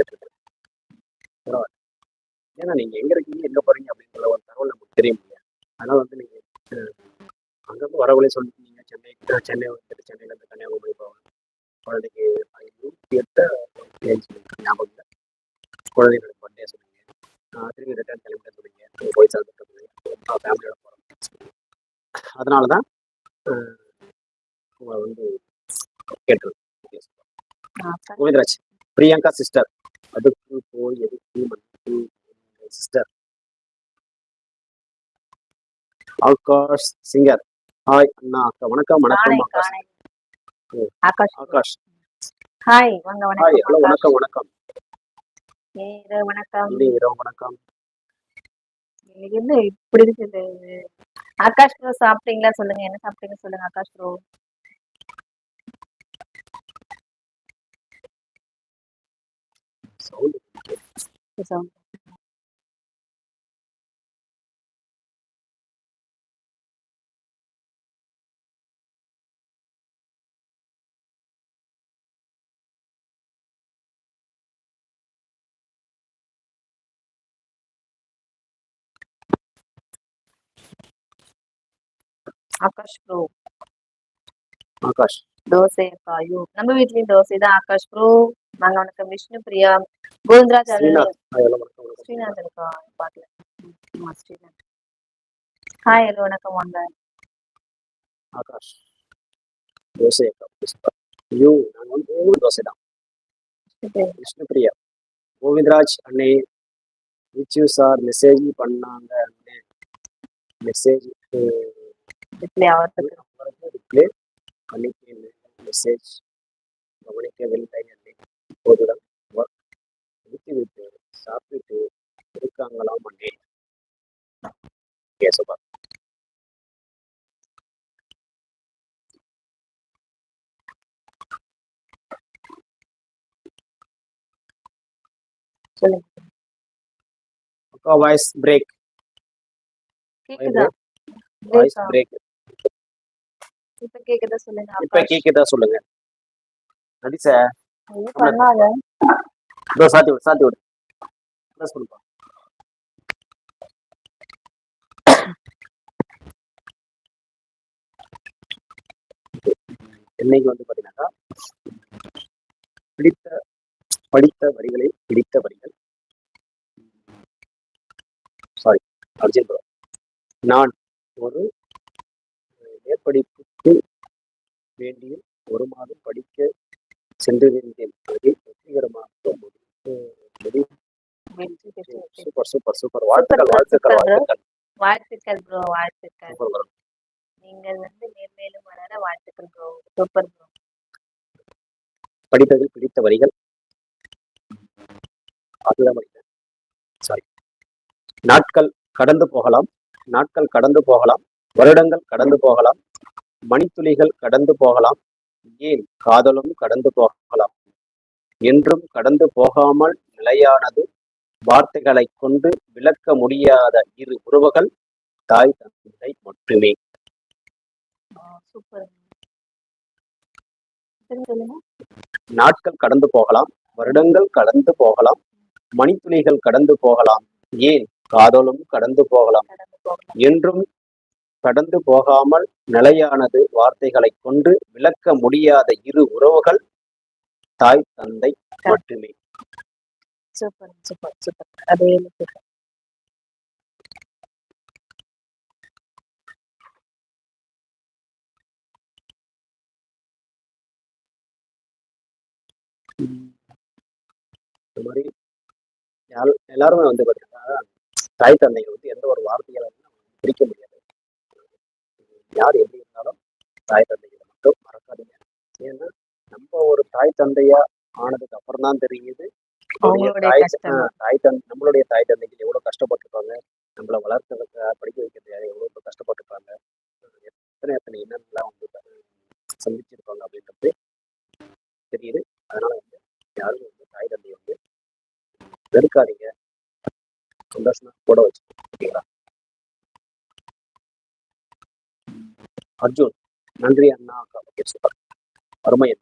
கேட்டிருக்கேன் பரவாயில்ல. ஏன்னா நீங்க எங்க இருக்கீங்க எங்க போறீங்க அப்படிங்கிற ஒரு தகவல் நமக்கு தெரியும் இல்லையா அதனால வந்து நீங்க அங்கிருந்து வரவங்களே சொல்லிருக்கீங்க சென்னை சென்னை வந்துட்டு சென்னையில இருந்து கன்னியாகுமரி போகணும் குழந்தைக்கு நூற்றி எட்டு ஏஜ் ஞாபகம் இல்லை. குழந்தைங்களோட பர்த்டே அஹ், திரும்பி ரிட்டர்ன் கிளம்பிட்டு நீங்க போய் சேர்ந்துட்டு ஃபேமிலியோட போகிறோம் அதனால தான் உங்களை வந்து கேட்டு கோவிந்தராஜ் பிரியங்கா சிஸ்டர் அதுக்கு போய் எதுக்கு மன்னிப்பு சிஸ்டர் ஆகாஷ் சிங்கர். ஹாய் அண்ணா அக்கா வணக்கம் வணக்கம் ஆகாஷ். ஆகாஷ். ஹாய் வாங்க ஹாய் ஹலோ வணக்கம் வணக்கம் வணக்கம். இரவு வணக்கம். இரவு வணக்கம். இன்னைக்கு என்ன இப்படி இருக்குது? ஆகாஷ் ப்ரோ சாப்பிட்டீங்களா? சொல்லுங்க என்ன சாப்பிட்டீங்க சொல்லுங்க Akash bro sound Akash bro Akash dosa காயும் நம்ம வீட்லயும் தோசை தான் ஆகாஷ் ப்ரோ வாங்க வணக்கம் விஷ்ணு பிரியா கோவிந்தராஜ் ஸ்ரீநாத். இருக்கா? ஆமா ஸ்ரீநாத். ஹாய் ஹலோ வணக்கம் வாங்க. ஆகாஷ். தோசை ஐயோ நாங்கள் வந்து மூணு தோசை தான். விஷ்ணு பிரியா கோவிந்தராஜ் அண்ணே யூ சார் மெசேஜ் பண்ணாங்க அண்ணே. மெசேஜ் டிஸ்பிளே ஆகிறதுக்கு ரிப்ளே பண்ணிட்டேன் மெசேஜ் கவனிக்கவில்லை அண்ணே. முடித்துவிட்டு சாப்பிட்டு இருக்காங்களாம் அண்ணே கேசபா சொல்லுங்க. அக்கா வாய்ஸ் பிரேக் வாய்ஸ்? பிரேக் இப்ப கேக்குதா சொல்லுங்க இப்ப. கேக்குதா சொல்லுங்க. நடிச ஒண்ணும் பண்ணாத இதோ சாத்தி விடு சாத்தி விடு. என்ன சொல்லுவாங்க இன்னைக்கு வந்து பாத்தீங்கன்னாக்கா பிடித்த படித்த வரிகளை பிடித்த வரிகள். சாரி அர்ஜுன் ப்ரோ நான் ஒரு மேற்படிப்புக்கு வேண்டிய ஒரு மாதம் படிக்க சென்றிருந்தேன் அதில் சூப்பர் சூப்பர் சூப்பர். வாழ்த்துக்கள் வாழ்த்துக்கள். வாழ்த்துக்கள். வாழ்த்துக்கள் ப்ரோ வாழ்த்துக்கள். நீங்கள் வந்து மேன்மேலும் வளர வாழ்த்துக்கள் ப்ரோ. Super bro. படித்ததில் பிடித்த வரிகள். அதுதான் சாரி நாட்கள் கடந்து போகலாம். நாட்கள் கடந்து போகலாம். வருடங்கள் கடந்து போகலாம். மணித்துளிகள் கடந்து போகலாம். ஏன் காதலும் கடந்து போகலாம்? என்றும் கடந்து போகாமல் நிலையானது வார்த்தைகளை கொண்டு விளக்க முடியாத இரு உறவுகள் தாய் தந்தை மட்டுமே. நாட்கள் கடந்து போகலாம் வருடங்கள் கடந்து போகலாம் மணித்துளிகள் கடந்து போகலாம். ஏன்? காதலும் கடந்து போகலாம். என்றும் கடந்து போகாமல் நிலையானது வார்த்தைகளை கொண்டு விளக்க முடியாத இரு உறவுகள் தாய் தந்தை மட்டுமே. Super super super. அதே சூப்பர் இந்த மாதிரி எல்லாருமே வந்து பார்த்தீங்கன்னா தாய் தந்தைகள் வந்து எந்த ஒரு வார்த்தைகளை பிரிக்க முடியாது. யார் எப்படி இருந்தாலும் தாய் தந்தைகளை மட்டும் மறக்காதீங்க. ஏன்னா நம்ம ஒரு தாய் தந்தையா ஆனதுக்கு அப்புறம் தான் தெரியுது. தாய் தந்தை நம்மளுடைய தாய் தந்தைகள் எவ்வளவு கஷ்டப்பட்டிருப்பாங்க? நம்மளை வளர்த்ததுக்கு படிக்க வைக்கிறது எவ்வளவு கஷ்டப்பட்டிருப்பாங்க? எத்தனை எத்தனை என்னென்னலாம் வந்து சந்திச்சிருப்பாங்க அப்படின்றது தெரியுது. அதனால வந்து யாரும் வந்து தாய் தந்தையை வந்து வெறுக்காதீங்க. சந்தோஷமா கூட வச்சு ஓகேங்களா? அர்ஜுன் நன்றி அண்ணா அக்கா ஓகே சூப்பர் அருமை